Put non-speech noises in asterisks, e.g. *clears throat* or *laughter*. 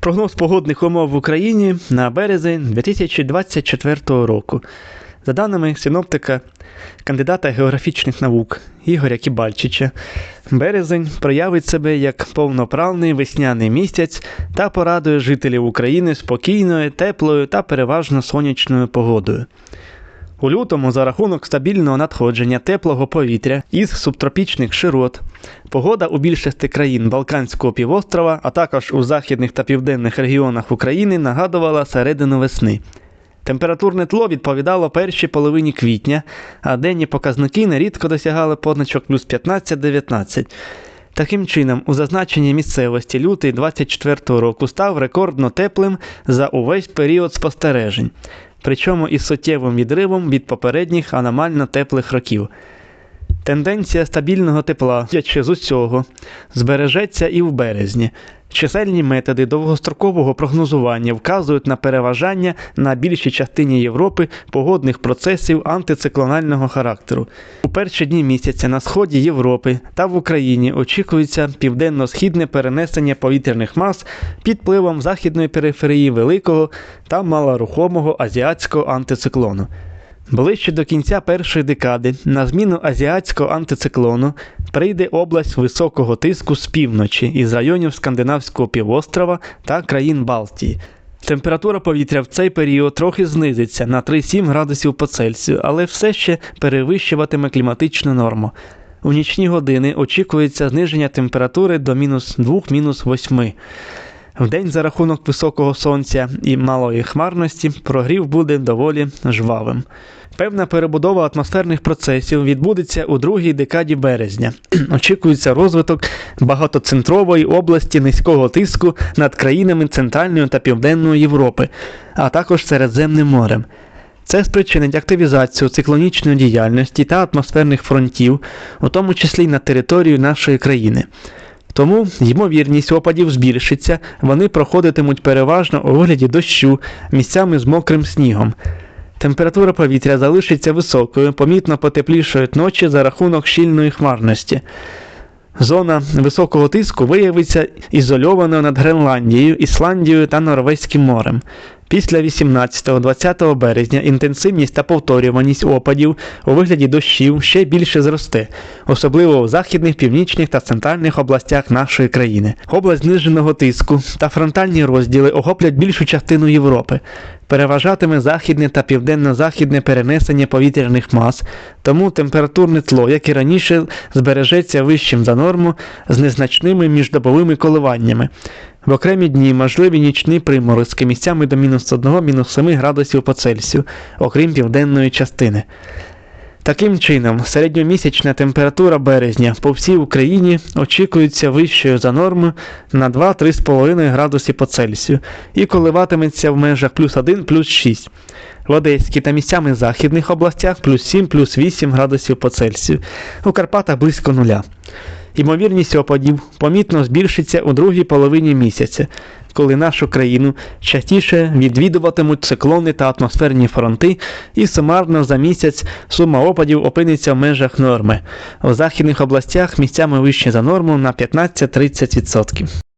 Прогноз погодних умов в Україні на березень 2024 року. За даними синоптика, кандидата географічних наук Ігоря Кібальчича, березень проявить себе як повноправний весняний місяць та порадує жителів України спокійною, теплою та переважно сонячною погодою. У лютому за рахунок стабільного надходження теплого повітря із субтропічних широт, погода у більшості країн Балканського півострова, а також у західних та південних регіонах України нагадувала середину весни. Температурне тло відповідало першій половині квітня, а денні показники нерідко досягали позначок плюс 15-19. Таким чином, у зазначеній місцевості лютий 24 року став рекордно теплим за увесь період спостережень, причому із суттєвим відривом від попередніх аномально теплих років. Тенденція стабільного тепла, з усього, збережеться і в березні. Чисельні методи довгострокового прогнозування вказують на переважання на більшій частині Європи погодних процесів антициклонального характеру. У перші дні місяця на сході Європи та в Україні очікується південно-східне перенесення повітряних мас під впливом західної периферії великого та малорухомого азіатського антициклону. Ближче до кінця першої декади на зміну азіатського антициклону прийде область високого тиску з півночі із районів Скандинавського півострова та країн Балтії. Температура повітря в цей період трохи знизиться на 3-7 градусів по Цельсію, але все ще перевищуватиме кліматичну норму. У нічні години очікується зниження температури до мінус 2-8. Вдень за рахунок високого сонця і малої хмарності прогрів буде доволі жвавим. Певна перебудова атмосферних процесів відбудеться у другій декаді березня. *clears throat* Очікується розвиток багатоцентрової області низького тиску над країнами Центральної та Південної Європи, а також Середземним морем. Це спричинить активізацію циклонічної діяльності та атмосферних фронтів, у тому числі й на територію нашої країни. Тому ймовірність опадів збільшиться, вони проходитимуть переважно у вигляді дощу, місцями з мокрим снігом. Температура повітря залишиться високою, помітно потеплішають ночі за рахунок щільної хмарності. Зона високого тиску виявиться ізольованою над Гренландією, Ісландією та Норвезьким морем. Після 18-20 березня інтенсивність та повторюваність опадів у вигляді дощів ще більше зросте, особливо в західних, північних та центральних областях нашої країни. Область зниженого тиску та фронтальні розділи охоплять більшу частину Європи. Переважатиме західне та південно-західне перенесення повітряних мас, тому температурне тло, як і раніше, збережеться вищим за норму з незначними міждобовими коливаннями. В окремі дні можливі нічні приморозки місцями до мінус 1-7 градусів по Цельсію, окрім південної частини. Таким чином, середньомісячна температура березня по всій Україні очікується вищою за норму на 2-3,5 градуси по Цельсію і коливатиметься в межах плюс 1 плюс 6. В Одеській та місцями західних областях плюс 7 плюс 8 градусів по Цельсію, у Карпатах близько нуля. Ймовірність опадів помітно збільшиться у другій половині місяця, коли нашу країну частіше відвідуватимуть циклони та атмосферні фронти, і сумарно за місяць сума опадів опиниться в межах норми. У західних областях місцями вище за норму на 15-30%.